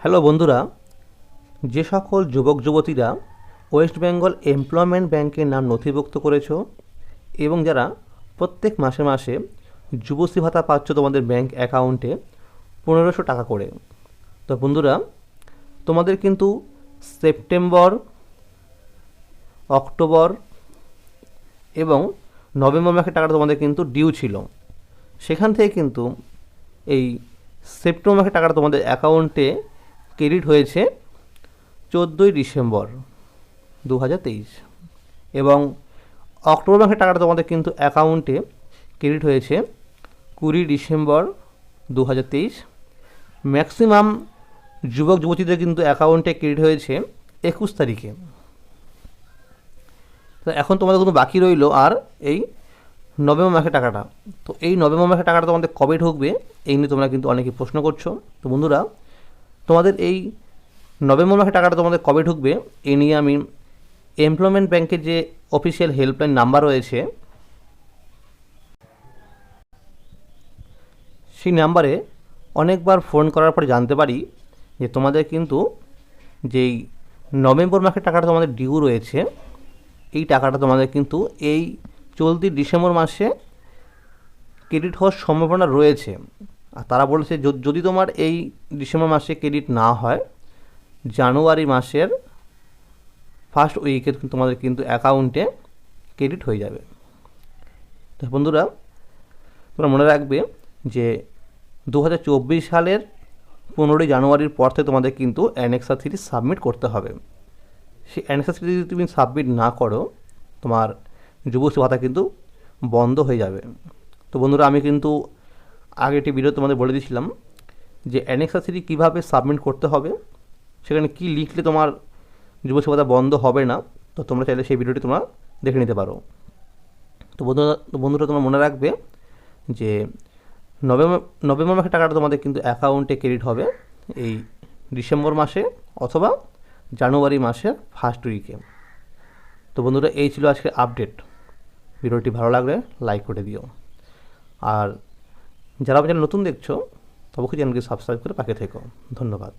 Hello বন্ধুরা, যে সকল যুবক যুবতীরা ওয়েস্ট বেঙ্গল এমপ্লয়মেন্ট ব্যাংকের নাম নথিভুক্ত করেছ এবং যারা প্রত্যেক মাসে মাসে যুবশ্রী ভাতা পাচ্ছ তোমাদের ব্যাংক অ্যাকাউন্টে পনেরোশো টাকা করে। তো বন্ধুরা, তোমাদের কিন্তু সেপ্টেম্বর, অক্টোবর এবং নভেম্বর মাসের টাকাটা তোমাদের কিন্তু ডিউ ছিল। সেখান থেকে কিন্তু এই সেপ্টেম্বর মাসের টাকাটা তোমাদের অ্যাকাউন্টে ক্রেডিট হয়েছে চোদ্দোই ডিসেম্বর দু হাজার তেইশ। এবং অক্টোবর মাসের টাকাটা তোমাদের কিন্তু অ্যাকাউন্টে ক্রেডিট হয়েছে কুড়ি ডিসেম্বর দু হাজার তেইশ। ম্যাক্সিমাম যুবক যুবতীদের কিন্তু অ্যাকাউন্টে ক্রেডিট হয়েছে একুশ তারিখে। তো এখন তোমাদের কিন্তু বাকি রইল আর এই নভেম্বর মাসের টাকাটা। তো এই নভেম্বর মাসের টাকাটা তোমাদের কবে ঢুকবে এই নিয়ে তোমরা কিন্তু অনেকেই প্রশ্ন করছ। তো বন্ধুরা তোমাদের এই নভেম্বর মাসের টাকাটা তোমাদের কবে ঢুকবে এই নিয়ে আমি এমপ্লয়মেন্ট ব্যাংকের যে অফিসিয়াল হেল্পলাইন নাম্বার রয়েছে, সেই নাম্বারে অনেকবার ফোন করার পরে জানতে পারি যে তোমাদের কিন্তু যেই নভেম্বর মাসের টাকাটা তোমাদের ডিউ রয়েছে, এই টাকাটা তোমাদের কিন্তু এই চলতি ডিসেম্বর মাসে ক্রেডিট হওয়ার সম্ভাবনা রয়েছে। আর তারা বলেছে যদি তোমার এই ডিসেম্বর মাসে ক্রেডিট না হয়, জানুয়ারি মাসের ফার্স্ট উইকে তোমাদের কিন্তু অ্যাকাউন্টে ক্রেডিট হয়ে যাবে। তো বন্ধুরা, তোমরা মনে রাখবে যে দু হাজার চব্বিশ সালের পনেরোই জানুয়ারির পর থেকে তোমাদের কিন্তু অ্যানেক্সা থ্রি সাবমিট করতে হবে। সেই অ্যানেক্সা থ্রি যদি তুমি সাবমিট না করো, তোমার যুবশ্রী ভাতা কিন্তু বন্ধ হয়ে যাবে। তো বন্ধুরা, আমি কিন্তু আগে একটি ভিডিও তোমাদের বলে দিয়েছিলাম যে অ্যানেক্সা থ্রি কীভাবে সাবমিট করতে হবে, সেখানে কী লিখলে তোমার যুবশ্রী ভাতা বন্ধ হবে না, তো তোমরা চাইলে সেই ভিডিওটি তোমরা দেখে নিতে পারো। তো বন্ধুরা বন্ধুরা তোমরা মনে রাখবে যে নভেম্বর নভেম্বর মাসের টাকাটা তোমাদের কিন্তু অ্যাকাউন্টে ক্রেডিট হবে এই ডিসেম্বর মাসে অথবা জানুয়ারি মাসের ফার্স্ট উইকে তো বন্ধুরা, এই ছিল আজকে আপডেট ভিডিওটি ভালো লাগলে লাইক করে দিও। আর যারা আমার নতুন দেখছ তবুকে চ্যানেলকে সাবস্ক্রাইব করে পাকে থেকো। ধন্যবাদ।